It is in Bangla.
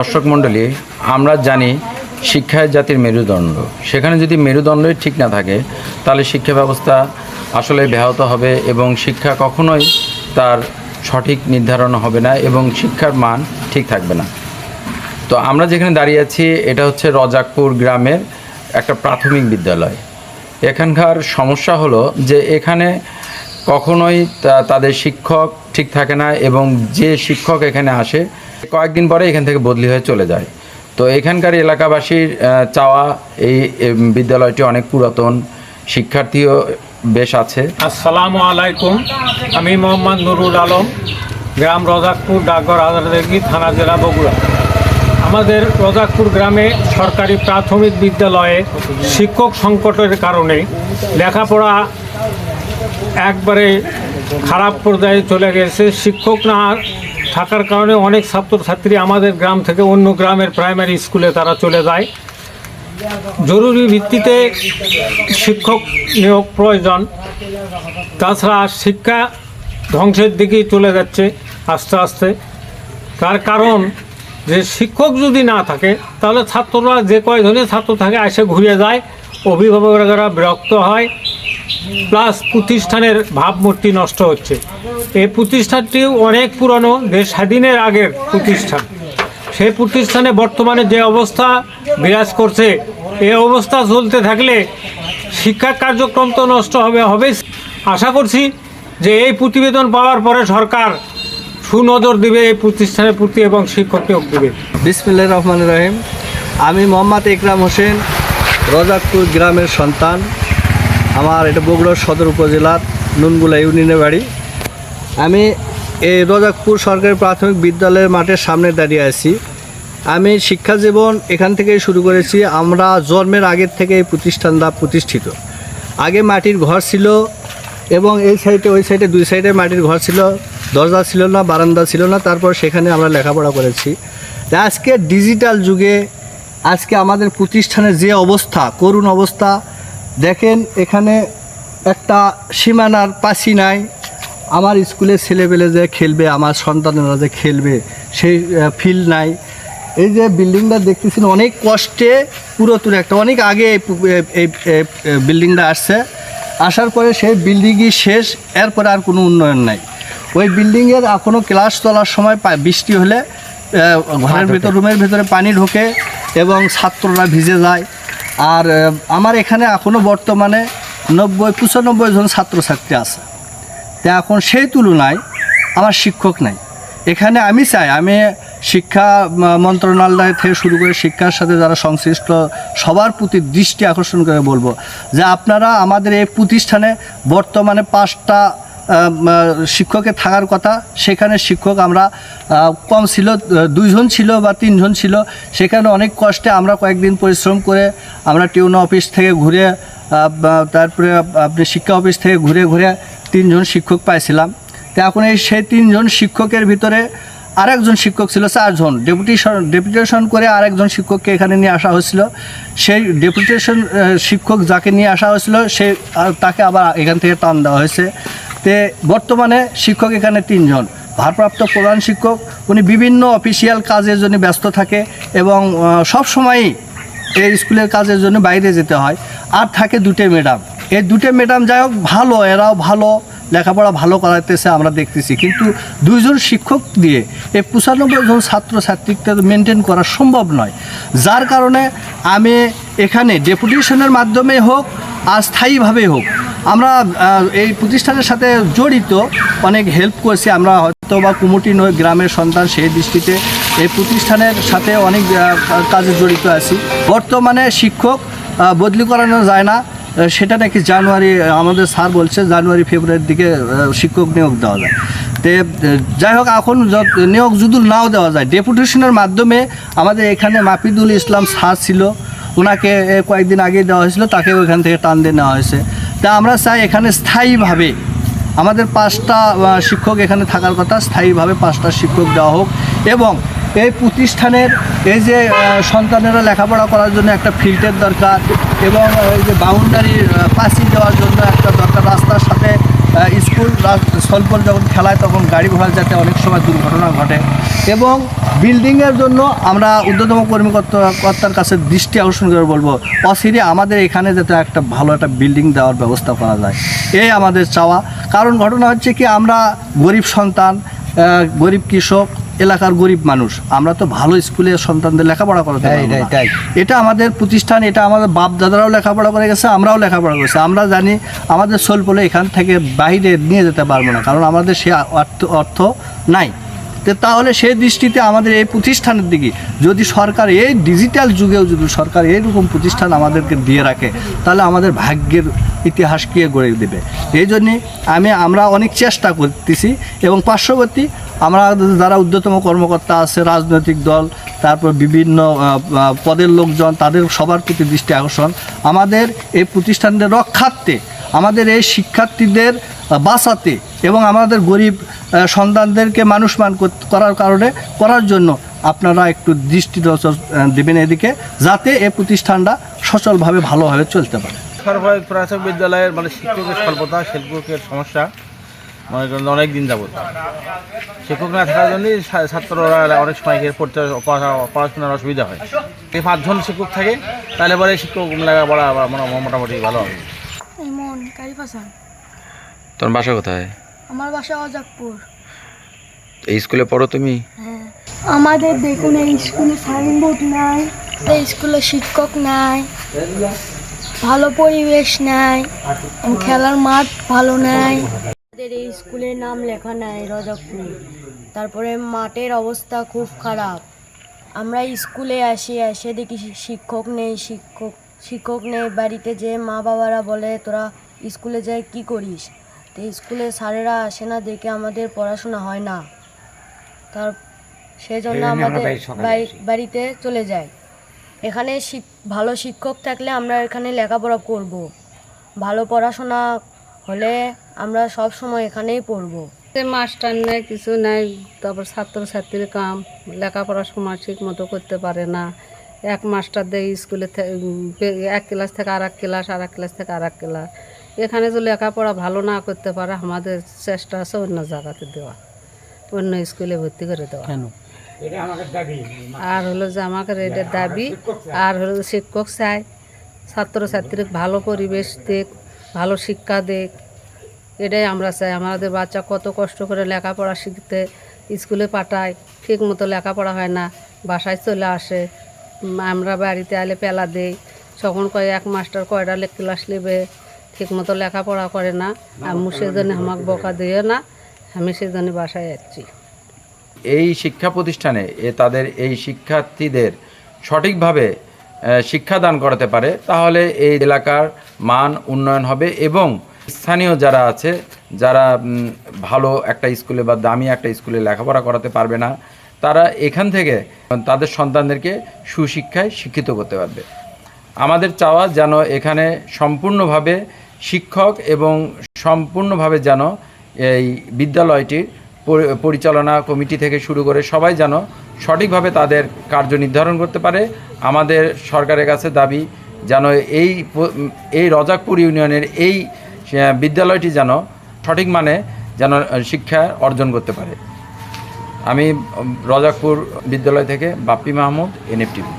দর্শক মণ্ডলী, আমরা জানি শিক্ষায় জাতির মেরুদণ্ড। সেখানে যদি মেরুদণ্ডই ঠিক না থাকে, তাহলে শিক্ষা ব্যবস্থা আসলে ব্যাহত হবে এবং শিক্ষা কখনোই তার সঠিক নির্ধারণ হবে না এবং শিক্ষার মান ঠিক থাকবে না। তো আমরা যেখানে দাঁড়িয়ে আছি, এটা হচ্ছে রজাকপুর গ্রামের একটা প্রাথমিক বিদ্যালয়। এখানকার সমস্যা হলো যে এখানে কখনোই তাদের শিক্ষক ঠিক থাকে না এবং যে শিক্ষক এখানে আসে কয়েকদিন পরে এখান থেকে বদলি হয়ে চলে যায়। তো এখানকার এলাকাবাসীর চাওয়া এই বিদ্যালয়টি অনেক পুরাতন, শিক্ষার্থীও বেশ আছে। আসসালামু আলাইকুম। আমি মোহাম্মদ নুরুল আলম, গ্রাম রজাকপুর, ডাকঘর হাজারদেগি থানা জেলা বগুড়া। আমাদের রজাকপুর গ্রামে সরকারি প্রাথমিক বিদ্যালয়ে শিক্ষক সংকটের কারণে লেখাপড়া একবারে খারাপ পর্যায়ে চলে গেছে। শিক্ষক না থাকার কারণে অনেক ছাত্রছাত্রী আমাদের গ্রাম থেকে অন্য গ্রামের প্রাইমারি স্কুলে তারা চলে যায়। জরুরি ভিত্তিতে শিক্ষক নিয়োগ প্রয়োজন। তাছাড়া শিক্ষা ধ্বংসের দিকেই চলে যাচ্ছে আস্তে আস্তে। তার কারণ যে শিক্ষক যদি না থাকে, তাহলে ছাত্ররা যে কয়জনে ছাত্র থাকে, এসে ঘুরে যায়। অভিভাবকরা বিরক্ত হয়। প্লাস প্রতিষ্ঠানের ভাবমূর্তি নষ্ট হচ্ছে। এই প্রতিষ্ঠানটিও অনেক পুরনো দেশ স্বাধীনের আগের প্রতিষ্ঠান। সেই প্রতিষ্ঠানে বর্তমানে যে অবস্থা বিরাজ করছে, এই অবস্থা চলতে থাকলে শিক্ষা কার্যক্রম তো নষ্ট হবে হবে আশা করছি যে এই প্রতিবেদন পাওয়ার পরে সরকার সুনজর দিবে এই প্রতিষ্ঠানের প্রতি এবং শিক্ষক নিয়োগ দিবে। বিসমিল্লাহ রহমান রহিম। আমি মোহাম্মদ ইকরাম হোসেন রজাকপুর গ্রামের সন্তান। আমার এটা বগুড়া সদর উপজেলার নুনগুলা ইউনিয়নের বাড়ি। আমি এই রজাকপুর সরকারি প্রাথমিক বিদ্যালয়ের মাঠের সামনে দাঁড়িয়ে আছি। আমি শিক্ষা জীবন এখান থেকেই শুরু করেছি। আমরা জন্মের আগের থেকে এই প্রতিষ্ঠানটা প্রতিষ্ঠিত। আগে মাটির ঘর ছিল এবং এই সাইডে, ওই সাইডে, দুই সাইডে মাটির ঘর ছিল। দরজা ছিল না, বারান্দা ছিল না। তারপর সেখানে আমরা লেখাপড়া করেছি। আজকে ডিজিটাল যুগে, আজকে আমাদের প্রতিষ্ঠানের যে অবস্থা, করুণ অবস্থা দেখেন এখানে একটা সীমানার পাশি নাই। আমার স্কুলের ছেলেপেলে যে খেলবে আমার সন্তানেরা যে খেলবে সেই ফিল্ড নাই। এই যে বিল্ডিংটা দেখতেছেন অনেক কষ্টে পুরাতন একটা অনেক আগে এই বিল্ডিংটা আসছে। আসার পরে সেই বিল্ডিংই শেষ এরপরে আর কোনো উন্নয়ন নাই। ওই বিল্ডিংয়ের এখনও ক্লাস চলার সময় বৃষ্টি হলে ঘরের ভিতর রুমের ভিতরে পানি ঢোকে এবং ছাত্ররা ভিজে যায়। আর আমার এখানে এখনও বর্তমানে নব্বই, পঁচানব্বই জন ছাত্রছাত্রী আছে। তা এখন সেই তুলনায় আমার শিক্ষক নাই। এখানে আমি চাই, আমি শিক্ষা মন্ত্রণালয় থেকে শুরু করে শিক্ষার সাথে যারা সংশ্লিষ্ট, সবার প্রতি দৃষ্টি আকর্ষণ করে বলব যে আপনারা আমাদের এই প্রতিষ্ঠানে বর্তমানে পাঁচটা শিক্ষকের থাকার কথা। সেখানে শিক্ষক আমরা কম ছিল দুইজন ছিল বা তিনজন ছিল। সেখানে অনেক কষ্টে আমরা কয়েকদিন পরিশ্রম করে আমরা টিউন অফিস থেকে ঘুরে তারপরে আপনি শিক্ষা অফিস থেকে ঘুরে ঘুরে তিনজন শিক্ষক পাইছিলাম। তো এখন এই সেই তিনজন শিক্ষকের ভিতরে আরেকজন শিক্ষক ছিল, চারজন। ডেপুটেশন ডেপুটেশন করে আরেকজন শিক্ষককে এখানে নিয়ে আসা হয়েছিল। সেই ডেপুটেশন শিক্ষক যাকে নিয়ে আসা হয়েছিল, সে তাকে আবার এখান থেকে টান দেওয়া হয়েছে। তে বর্তমানে শিক্ষক এখানে তিনজন। ভারপ্রাপ্ত প্রধান শিক্ষক, উনি বিভিন্ন অফিসিয়াল কাজের জন্য ব্যস্ত থাকে এবং সব সময়ই এই স্কুলের কাজের জন্য বাইরে যেতে হয়। আর থাকে দুটো ম্যাডাম এই দুটো ম্যাডাম যাই হোক, ভালো, এরাও ভালো, লেখাপড়া ভালো করাইতেছে, আমরা দেখতেছি। কিন্তু দুইজন শিক্ষক দিয়ে এই পঁচানব্বই জন ছাত্রছাত্রীকে মেনটেন করা সম্ভব নয়। যার কারণে আমি এখানে ডেপুটেশনের মাধ্যমে হোক আর স্থায়ীভাবে হোক আমরা এই প্রতিষ্ঠানের সাথে জড়িত, অনেক হেল্প করছি। আমরা হয়তো বা কুমুটি নয়, গ্রামের সন্তান সেই দৃষ্টিতে এই প্রতিষ্ঠানের সাথে অনেক কাজে জড়িত আছি। বর্তমানে শিক্ষক বদলি করানো যায় না। সেটা নাকি জানুয়ারি আমাদের স্যার বলছে, জানুয়ারি, ফেব্রুয়ারির দিকে শিক্ষক নিয়োগ দেওয়া যায়। তে, যাই হোক, এখন নিয়োগ যদি নাও দেওয়া যায়, ডেপুটেশনের মাধ্যমে আমাদের এখানে মাফিদুল ইসলাম স্যার ছিল। ওনাকে কয়েকদিন আগে দেওয়া হয়েছিল, তাকে ওইখান থেকে টান দিয়ে নেওয়া হয়েছে। তা আমরা চাই এখানে স্থায়ীভাবে আমাদের পাঁচটা শিক্ষক এখানে থাকার কথা, স্থায়ীভাবে পাঁচটা শিক্ষক দেওয়া হোক এবং এই প্রতিষ্ঠানের এই যে সন্তানেরা লেখাপড়া করার জন্য একটা ফিল্টের দরকার এবং এই যে বাউন্ডারির পাঁচিল দেওয়ার জন্য একটা দরকার, রাস্তার স্কুল স্বল্প যখন খেলায় তখন গাড়ি ঘোড়া যাতে অনেক সময় দুর্ঘটনা ঘটে। এবং বিল্ডিংয়ের জন্য আমরা ঊর্ধ্বতম কর্মকর্তার কর্তার কাছে দৃষ্টি আকর্ষণ করে বলব অসিরে আমাদের এখানে যাতে একটা ভালো একটা বিল্ডিং দেওয়ার ব্যবস্থা করা যায়। এই আমাদের চাওয়া। কারণ ঘটনা হচ্ছে কি, আমরা গরিব সন্তান গরিব কৃষক এলাকার গরিব মানুষ। আমরা তো ভালো স্কুলে সন্তানদের লেখাপড়া করাতে পারব না। এটা আমাদের প্রতিষ্ঠান এটা আমাদের বাপ দাদারাও লেখাপড়া করে গেছে আমরাও লেখাপড়া করেছি। আমরা জানি আমাদের সোলপলে এখান থেকে বাইরে নিয়ে যেতে পারব না কারণ আমাদের সে অর্থ অর্থ নাই। তো তাহলে সেই দৃষ্টিতে আমাদের এই প্রতিষ্ঠানের দিকে যদি সরকার এই ডিজিটাল যুগেও যদি সরকার এইরকম প্রতিষ্ঠান আমাদেরকে দিয়ে রাখে তাহলে আমাদের ভাগ্যের ইতিহাস কে গড়ে দেবে? এই জন্যে আমি আমরা অনেক চেষ্টা করতেছি এবং পার্শ্ববর্তী আমরা যারা ঊর্ধ্বতম কর্মকর্তা আছে, রাজনৈতিক দল, তারপর বিভিন্ন পদের লোকজন, তাদের সবার প্রতি দৃষ্টি আকর্ষণ। আমাদের এই প্রতিষ্ঠানদের রক্ষার্থে, আমাদের এই শিক্ষার্থীদের বাঁচাতে এবং আমাদের গরিব সন্তানদেরকে মানুষমান কর- করার কারণে, করার জন্য আপনারা একটু দৃষ্টি দেবেন এদিকে, যাতে এই প্রতিষ্ঠানটা সচলভাবে ভালোভাবে চলতে পারে। সরকারি প্রাথমিক বিদ্যালয়ের মানে শিক্ষকের স্বল্পতা শিক্ষকের সমস্যা মনে করেন অনেক দিন যাবত। শিক্ষক না থাকার জন্যই ছাত্ররা অনেক সময় গিয়ে পড়তে পড়াশোনার অসুবিধা হয়। এই পাঁচজন শিক্ষক থাকে তাহলে পরে শিক্ষক লেখাপড়া মানে মোটামুটি ভালো হবে। ইমন কারিফ হাসান তোমার বাসা কোথায়? আমার বাসা অজাকপুর এই স্কুলে পড়ো তুমি? হ্যাঁ। আমাদের দেখুন এই স্কুলে সাইনবোর্ড নাই এই স্কুলে শিক্ষক নাই ভালো পরিবেশ নাই খেলার মাঠ ভালো নাই। আমাদের এই স্কুলের নাম লেখা নাই রজকপুর। তারপরে মাঠের অবস্থা খুব খারাপ। আমরা স্কুলে আসি এসে দেখি শিক্ষক নেই শিক্ষক শিক্ষক নেই। বাড়িতে যে মা বাবারা বলে তোরা স্কুলে যায় কি করিস? তো স্কুলে স্যারেরা আসে না দেখে আমাদের পড়াশোনা হয় না। তার সেজন্য আমাদের বাড়ি- বাড়িতে চলে যায় এখানে ভালো শিক্ষক থাকলে আমরা এখানে লেখাপড়া করব। ভালো পড়াশোনা হলে আমরা সব সময় এখানেই পড়ব। যে মাস্টার নেই কিছু নেই তারপর ছাত্রছাত্রীর কাম লেখাপড়া সময় ঠিক মতো করতে পারে না। এক মাস্টার দেয় স্কুলে এক ক্লাস থেকে আর এক ক্লাস আর এক ক্লাস থেকে আর এক ক্লাস। এখানে যদি লেখাপড়া ভালো না করতে পারে আমাদের চেষ্টা আছে অন্য জায়গাতে দেওয়া অন্য স্কুলে ভর্তি করে দেওয়া। আর হলো যে আমাকে এটার দাবি আর হলো শিক্ষক চাই ছাত্রছাত্রীর ভালো পরিবেশ দেখ ভালো শিক্ষা দেখ। এটাই আমরা চাই। আমাদের বাচ্চা কত কষ্ট করে লেখাপড়া শিখতে স্কুলে পাঠায় ঠিক মতো লেখাপড়া হয় না বাসায় চলে আসে। আমরা বাড়িতে আলে পেলা দেই। তখন কয় এক মাস্টার কয়টা ক্লাস নেবে? ঠিক মতো লেখাপড়া করে না। আমি সেজন্য আমাকে বকা দিও না। আমি সেজন্য বাসায় যাচ্ছি। এই শিক্ষা প্রতিষ্ঠানে এ তাদের এই শিক্ষার্থীদের সঠিকভাবে শিক্ষাদান করাতে পারে, তাহলে এই এলাকার মান উন্নয়ন হবে এবং স্থানীয় যারা আছে, যারা ভালো একটা স্কুলে বা দামি একটা স্কুলে লেখাপড়া করাতে পারবে না, তারা এখান থেকে তাদের সন্তানদেরকে সুশিক্ষায় শিক্ষিত করতে পারবে। আমাদের চাওয়া যেন এখানে সম্পূর্ণভাবে শিক্ষক এবং সম্পূর্ণভাবে যেন এই বিদ্যালয়টির পরিচালনা কমিটি থেকে শুরু করে সবাই যেন সঠিকভাবে তাদের কার্য নির্ধারণ করতে পারে। আমাদের সরকারের কাছে দাবি যেন এই এই রজাকপুর ইউনিয়নের এই বিদ্যালয়টি যেন সঠিক মানে যেন শিক্ষা অর্জন করতে পারে। আমি রজাকপুর বিদ্যালয় থেকে বাপ্পি মাহমুদ এনএফটিভি